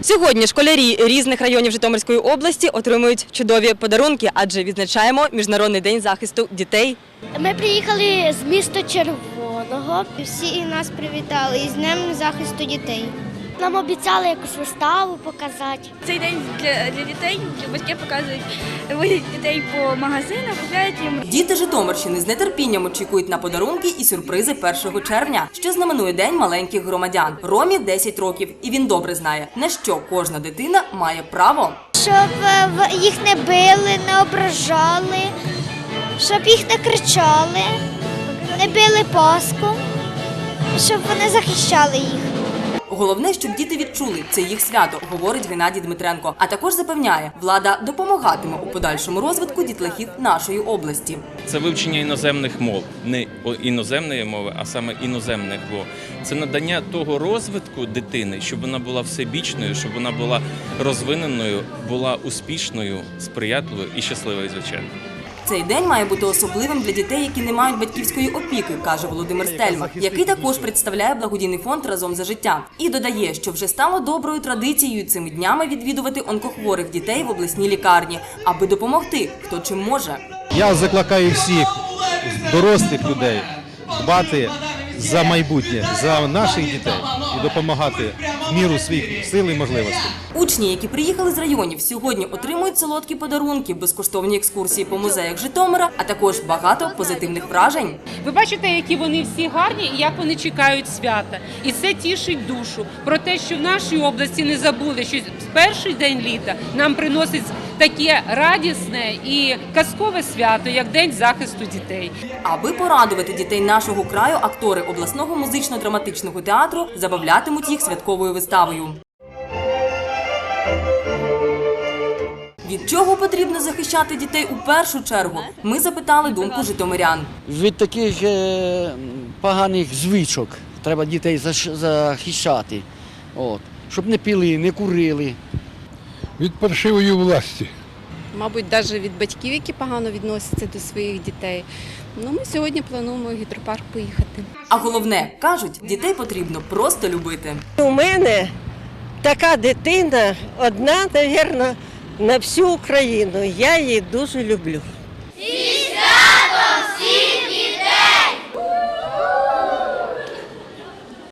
Сьогодні школярі різних районів Житомирської області отримують чудові подарунки, адже відзначаємо Міжнародний день захисту дітей. Ми приїхали з міста Червоного. Всі нас привітали із Днем захисту дітей. Нам обіцяли якусь виставу показати. Цей день для, для дітей, для батьки показують водять дітей по магазинах, купляють їм Діти Житомирщини з нетерпінням очікують на подарунки і сюрпризи 1 червня, що знаменує День маленьких громадян. Ромі 10 років, і він добре знає, на що кожна дитина має право. Щоб е, їх не били, не ображали, щоб їх не кричали, не били паску, щоб вони захищали їх. Головне, щоб діти відчули це їх свято, говорить Геннадій Дмитренко. А також запевняє, влада допомагатиме у подальшому розвитку дітлахів нашої області. Це вивчення іноземних мов, не іноземної мови, а саме іноземних мов. Це надання того розвитку дитини, щоб вона була всебічною, щоб вона була розвиненою, була успішною, сприятливою і щасливою, звичайно. Цей день має бути особливим для дітей, які не мають батьківської опіки, каже Володимир Стельмах, який також представляє благодійний фонд разом за життя. І додає, що вже стало доброю традицією цими днями відвідувати онкохворих дітей в обласній лікарні, аби допомогти, хто чим може. Я закликаю всіх дорослих людей дбати за майбутнє, за наших дітей і допомагати міру своїх сил і можливостей. Учні, які приїхали з районів, сьогодні отримують солодкі подарунки, безкоштовні екскурсії по музеях Житомира, а також багато позитивних вражень. Ви бачите, які вони всі гарні і як вони чекають свята. І це тішить душу про те, що в нашій області не забули, що в перший день літа нам приносить таке радісне і казкове свято, як День захисту дітей. Аби порадувати дітей нашого краю, актори обласного музично-драматичного театру забавлятимуть їх святковою виставою. Від чого потрібно захищати дітей у першу чергу? Ми запитали думку житомирян. від таких поганих звичок треба дітей захищати. От. Щоб не пили, не курили. Від паршивої власті. мабуть, навіть від батьків, які погано відносяться до своїх дітей. Ну, ми сьогодні плануємо в гідропарк поїхати. А головне, кажуть, дітей потрібно просто любити. У мене така дитина одна, мабуть, на всю Україну. Я її дуже люблю.